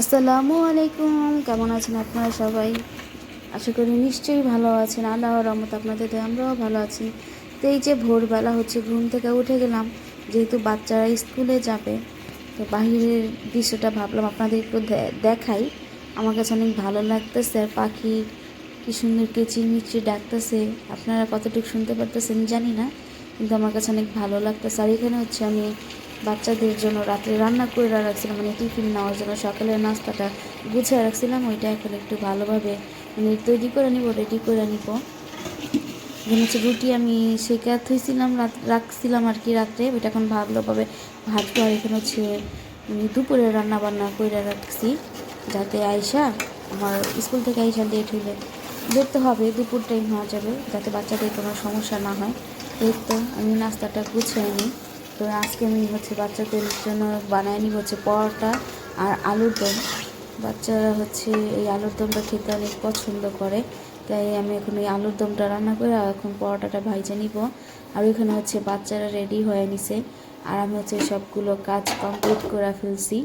আসসালামু আলাইকুম, কেমন আছেন আপনারা সবাই? আশা করি নিশ্চয়ই ভালো আছেন। আল্লাহ রহমত আপনাদের আমরাও ভালো আছি। তো এই যে ভোরবেলা হচ্ছে, ঘুম থেকে উঠে গেলাম, যেহেতু বাচ্চারা স্কুলে যাবে, তো বাহিরের দৃশ্যটা ভাবলাম আপনাদের একটু দেখাই। আমার কাছে অনেক ভালো লাগতেছে আর পাখি কি সুন্দর কিচিরমিচির ডাকতেছে, আপনারা কতটুকু শুনতে পারতেছেন জানি না, কিন্তু আমার কাছে অনেক ভালো লাগতেছে। আর এখানে হচ্ছে আমি বাচ্চাদের জন্য রাত্রে রান্না করে রাখছিলাম মানে টিফিন নেওয়ার জন্য। সকালের নাস্তাটা গুছিয়ে রাখছিলাম, ওইটা এখন একটু ভালোভাবে মানে তৈরি করে নিব রেডি করে নিব। এখানে হচ্ছে রুটি আমি সেকা থুইছিলাম রাখছিলাম আর কি রাত্রে। ওইটা এখন ভালোভাবে ভাজবো আর এখানে হচ্ছে মানে দুপুরে রান্না বান্না করে রাখছি, যাতে আইসা আমার স্কুল থেকে আইসা লেট হইলে লেট তো হবে, দুপুর টাইম হওয়া যাবে, যাতে বাচ্চাদের কোনো সমস্যা না হয়। এই তো, আমি নাস্তাটা গুছিয়ে নিই। তো আজকে আমি হচ্ছে বাচ্চাদের জন্য বানায় নিব হচ্ছে পরোটা আর আলুর দম। বাচ্চারা হচ্ছে এই আলুর দমটা খেতে অনেক পছন্দ করে। তাই আমি এখন এই আলুর দমটা রান্না করে আর এখন পরোটাটা ভাইজে নিব। আর ওইখানে হচ্ছে বাচ্চারা রেডি হয়ে নিছে। আর আমি হচ্ছে সবগুলো কাজ কমপ্লিট করে ফেলছি।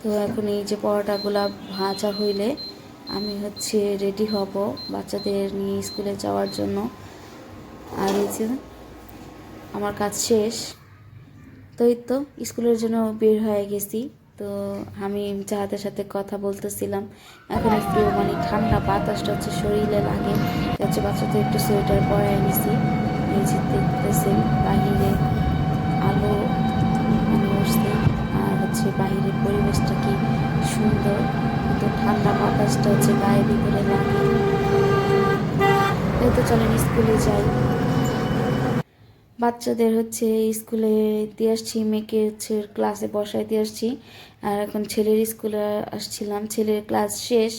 তো এখন এই যে পরোটাগুলো ভাজা হইলে আমি হচ্ছে রেডি হব বাচ্চাদের নিয়ে স্কুলে যাওয়ার জন্য। আর এই যে আমার কাজ শেষ। তো এই তো, স্কুলের জন্য বের হয়ে গেছি। তো আমি যাহাদের সাথে কথা বলতেছিলাম। এখন একটু মানে ঠান্ডা, বাতাসটা হচ্ছে শরীরে লাগে। হচ্ছে বাচ্চাদের একটু সোয়েটার পরাই নিছি এই যে বাহিরে আলো মানে উঠছে। আর হচ্ছে বাহিরের পরিবেশটা কি সুন্দর। তো ঠান্ডা বাতাসটা হচ্ছে গায়ে ভিতরে লাগে। এই তো চলেন স্কুলে যাই। বাচ্চাদের হচ্ছে স্কুলে দিয়ে আসছি মেয়েকে হচ্ছে ক্লাসে বসায় দিয়ে আসছি। আর এখন ছেলের স্কুলে আসছিলাম ছেলের ক্লাস শেষ।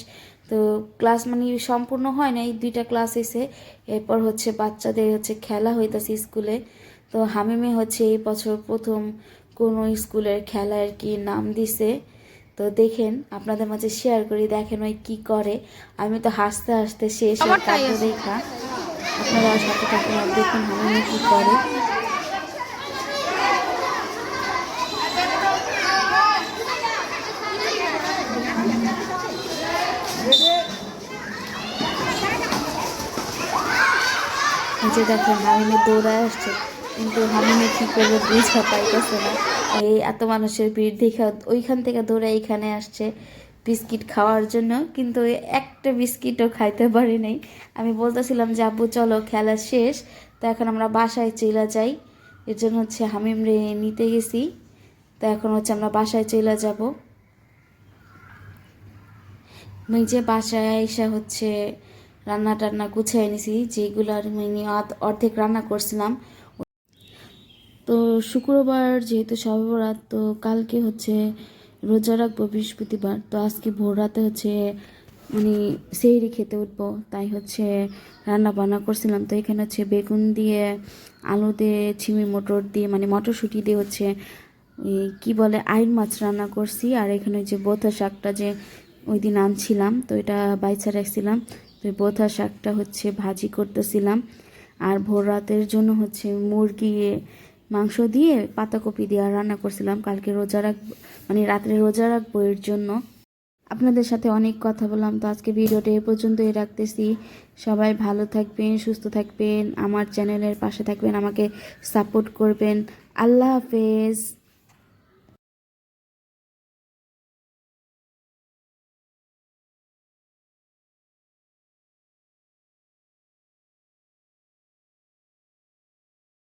তো ক্লাস মানে সম্পূর্ণ হয় না এই দুইটা ক্লাস এসে এরপর হচ্ছে বাচ্চাদের হচ্ছে খেলা হইতেছে স্কুলে তো হামিমে হচ্ছে এই বছর প্রথম কোনো স্কুলের খেলা আর কি নাম দিছে। তো দেখেন আপনাদের মাঝে শেয়ার করি দেখেন ওই কি করে। আমি তো হাসতে হাসতে শেষ দেখা। আপনারা সাথে থাকুন, আর দেখুন হামিমে কি করে। যে দেখেন হামিমে দৌড়ায় আসছে। কিন্তু হামিমে কি করবে বুঝা পাইতেছে না। এই এত মানুষের ভিড় দেখে ওইখান থেকে দৌড়ে এইখানে আসছে। বিস্কিট খাওয়ার জন্য, কিন্তু একটা বিস্কিটও খাইতে পারি নাই। আমি বলতেছিলাম যে, আব্বু, চলো, খেলা শেষ। তো এখন আমরা বাসায় চলে যাই। এর জন্য হচ্ছে হামিম রে নিতে গেছি। তো এখন হচ্ছে আমরা বাসায় চলে যাব। আমি যে বাসায় এসে হচ্ছে রান্না টান্না গুছিয়ে নিছি যেগুলার মানে আধ- অর্ধেক রান্না করছিলাম। তো শুক্রবার যেহেতু সবে তো কালকে হচ্ছে রোজা রাখব বৃহস্পতিবার। তো আজকে ভোর রাতে হচ্ছে মানে সেহরি খেতে উঠবো, তাই হচ্ছে রান্না বান্না করছিলাম। তো এখানে হচ্ছে বেগুন দিয়ে, আলু দিয়ে ছিমি মটর দিয়ে মানে মটরশুঁটি দিয়ে হচ্ছে কি বলে, আইন মাছ রান্না করছি। আর এখানে যে বোথা শাকটা যে ওই দিন আনছিলাম, তো এটা বাইছা রাখছিলাম। তো বোথা শাকটা হচ্ছে ভাজি করতেছিলাম। আর ভোর রাতের জন্য হচ্ছে মুরগি মাংস দিয়ে পাতাকপি দিয়ে রান্না করছিলাম কালকে রোজা রাখ মানে রাত্রে রোজা রাখব এর জন্য। আপনাদের সাথে অনেক কথা বললাম, তো আজকে ভিডিওটা এ পর্যন্তই রাখতেছি। সবাই ভালো থাকবেন, সুস্থ থাকবেন, আমার চ্যানেলের পাশে থাকবেন, আমাকে সাপোর্ট করবেন। আল্লাহ হাফেজ।